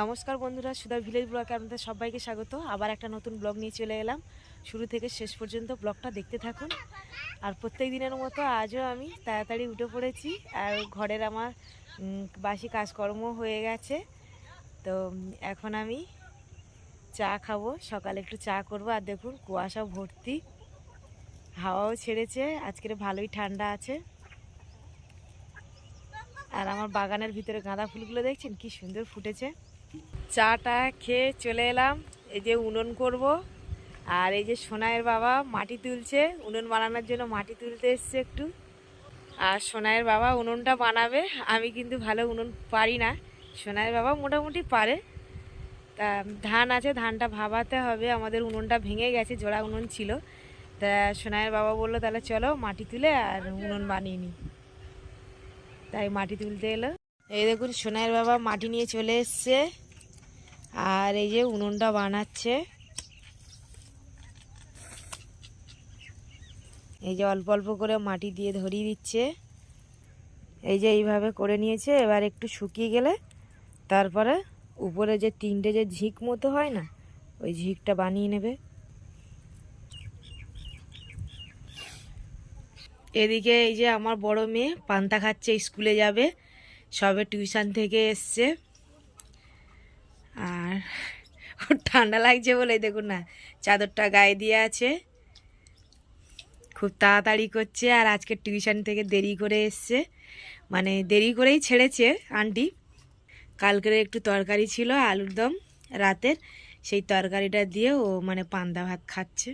নমস্কার বন্ধুরা, সুধা ভিলেজ ব্লগে আপনাদের সবাইকে স্বাগত। আবার একটা নতুন ব্লগ নিয়ে চলে এলাম। শুরু থেকে শেষ পর্যন্ত ব্লগটা দেখতে থাকুন। আর প্রত্যেক দিনের মতো আজও আমি তাড়াতাড়ি উঠে পড়েছি। আর ঘরের আমার বাসি কাজকর্ম হয়ে গেছে। তো, এখন আমি চা খাব। সকালে একটু চা করব। আর দেখুন, কুয়াশা ভর্তি। হাওয়াও ছেড়েছে। আজকের ভালোই ঠান্ডা আছে। আর আমার বাগানের ভিতরে গাঁদা ফুলগুলো দেখছেন? কি সুন্দর ফুটেছে। চাটা খেয়ে চলে এলাম। এই যে উনুন করব। আর এই যে সোনাইয়ের বাবা মাটি তুলছে। উনুন বানানোর জন্য মাটি তুলতে এসছে একটু। আর সোনাইয়ের বাবা উনুনটা বানাবে। আমি কিন্তু ভালো উনুন পারি না। সোনাইয়ের বাবা মোটামুটি পারে। তা ধান আছে, ধানটা ভাবাতে হবে। আমাদের উনুনটা ভেঙে গেছে, জোড়া উনুন ছিল। তা সোনাইয়ের বাবা বলল, তাহলে চলো মাটি তুলে আর উনুন বানিয়ে নিই তাই মাটি তুলতে এলো। এই দেখুন, সোনাইয়ের বাবা মাটি নিয়ে চলে এসছে। আর এই যে উনুনটা বানাচ্ছে। এই যে অল্প অল্প করে মাটি দিয়ে ধরিয়ে দিচ্ছে। এই যে এইভাবে করে নিয়েছে, এবার একটু শুকিয়ে গেলে তারপরে উপরে যে তিনটে যে ঝিক মতো হয় না, ওই ঝিকটা বানিয়ে নেবে। এদিকে এই যে আমার বড় মেয়ে পান্তা খাচ্ছে, স্কুলে যাবে, সবে টিউশন থেকে এসছে। আর ওর ঠান্ডা লাগছে বলে দেখুন না, চাদরটা গায়ে দিয়ে আছে। খুব তাড়াতাড়ি করছে আর আজকে টিউশন থেকে দেরি করে এসছে। মানে দেরি করেই ছেড়েছে আন্টি। কালকের একটু তরকারি ছিল, আলুর দম রাতের, সেই তরকারিটা দিয়ে ও মানে পান্দা ভাত খাচ্ছে।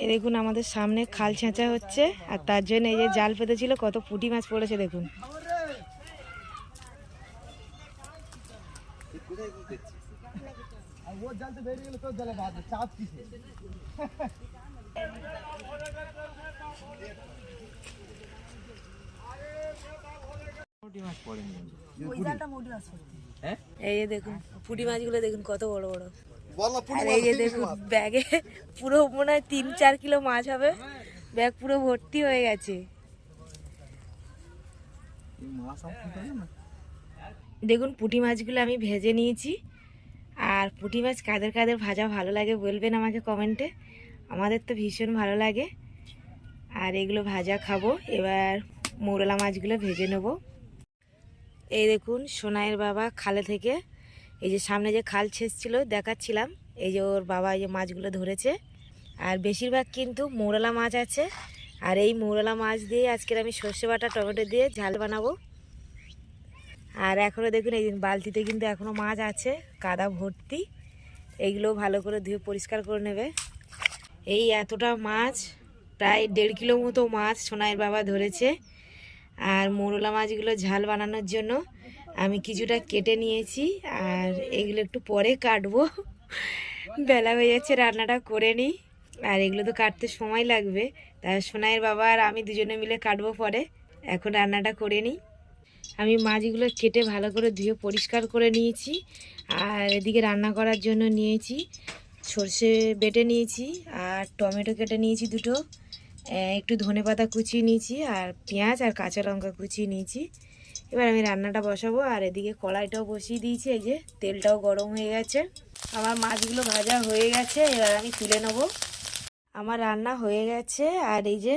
এই দেখুন আমাদের সামনে খাল ছেঁচা হচ্ছে আর তার জন্য এই যে জাল পেতেছিল কত পুঁটি মাছ পড়েছে দেখুন। ও জালতে বেরিয়ে এই দেখুন, পুঁটি মাছগুলো দেখুন কত বড় বড়। আর দেখুন ব্যাগে পুরো মনে হয় তিন চার কিলো মাছ হবে ব্যাগ পুরো ভর্তি হয়ে গেছে দেখুন, পুঁটি মাছগুলো আমি ভেজে নিয়েছি। আর পুঁটি মাছ কাদের কাদের ভাজা ভালো লাগে বলবেন আমাকে কমেন্টে আমাদের তো ভীষণ ভালো লাগে। আর এগুলো ভাজা খাব, এবার মৌরলা মাছগুলো ভেজে নেব। এই দেখুন, সোনাইয়ের বাবা খালে থেকে, এই যে সামনে যে খাল ছেঁচছিল, দেখাচ্ছিলাম। এই যে ওর বাবা এই যে মাছগুলো ধরেছে। আর বেশিরভাগ কিন্তু মৌরলা মাছ আছে। আর এই মৌরলা মাছ দিয়ে আজকের আমি সর্ষে বাটা, টমেটো দিয়ে ঝাল বানাবো। আর এখনও দেখুন, এই বালতিতে কিন্তু এখনও মাছ আছে, কাদা ভর্তি। এইগুলো ভালো করে ধুয়ে পরিষ্কার করে নেবে। এই এতটা মাছ, প্রায় দেড় কিলো মতো মাছ সোনাইয়ের বাবা ধরেছে। আর মোরলা মাছগুলো ঝাল বানানোর জন্য আমি কিছুটা কেটে নিয়েছি, আর এগুলো একটু পরে কাটবো। বেলা হয়ে যাচ্ছে, রান্নাটা করে নিই আর এগুলো তো কাটতে সময় লাগবে। তা সোনাইয়ের বাবা আর আমি দুজনে মিলে কাটবো পরে। এখন রান্নাটা করে নিই আমি মাছগুলো কেটে ভালো করে ধুয়ে পরিষ্কার করে নিয়েছি। আর এদিকে রান্না করার জন্য নিয়েছি সর্ষে বেটে নিয়েছি আর টমেটো কেটে নিয়েছি দুটো। একটু ধনে পাতা কুচিয়ে নিয়েছি আর পেঁয়াজ আর কাঁচা লঙ্কা কুচিয়ে নিয়েছি। এবার আমি রান্নাটা বসাবো আর এদিকে কড়াইটাও বসিয়ে দিয়েছি, এই যে তেলটাও গরম হয়ে গেছে। আমার মাছগুলো ভাজা হয়ে গেছে, এবার আমি তুলে নেব। আমার রান্না হয়ে গেছে আর এই যে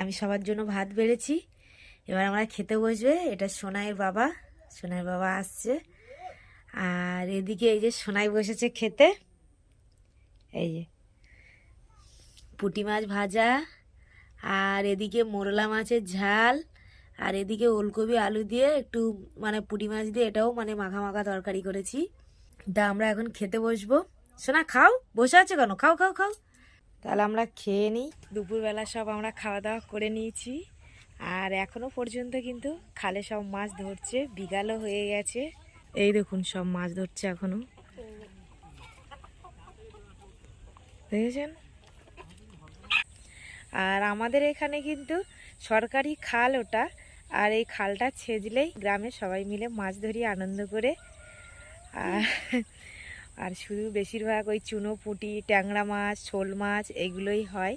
আমি সবার জন্য ভাত বেড়েছি। এবার আমরা খেতে বসবে। এটা সোনাইয়ের বাবা। সোনাইয়ের বাবা আসছে। আর এদিকে এই যে সোনাই বসেছে খেতে। এই যে পুঁটি মাছ ভাজা। আর এদিকে মোরলা মাছের ঝাল। আর এদিকে ওলকপি, আলু দিয়ে একটু মানে পুঁটি মাছ দিয়ে এটাও মানে মাখা মাখা তরকারি করেছি। তা আমরা এখন খেতে বসবো। সোনা, খাও। বসে আছে কেন? খাও খাও খাও। তাহলে আমরা খেয়ে নিই। দুপুরবেলা সব আমরা খাওয়া দাওয়া করে নিয়েছি। আর এখনও পর্যন্ত কিন্তু খালে সব মাছ ধরছে, বিকালও হয়ে গেছে। এই দেখুন, সব মাছ ধরছে এখনও। দেখেছেন? আর আমাদের এখানে কিন্তু সরকারি খাল ওটা, আর এই খালটা ছেজলেই গ্রামে সবাই মিলে মাছ ধরি, আনন্দ করে। আর আর শুধু বেশিরভাগ ওই চুনো পুঁটি, ট্যাংরা মাছ, শোল মাছ, এগুলোই হয়।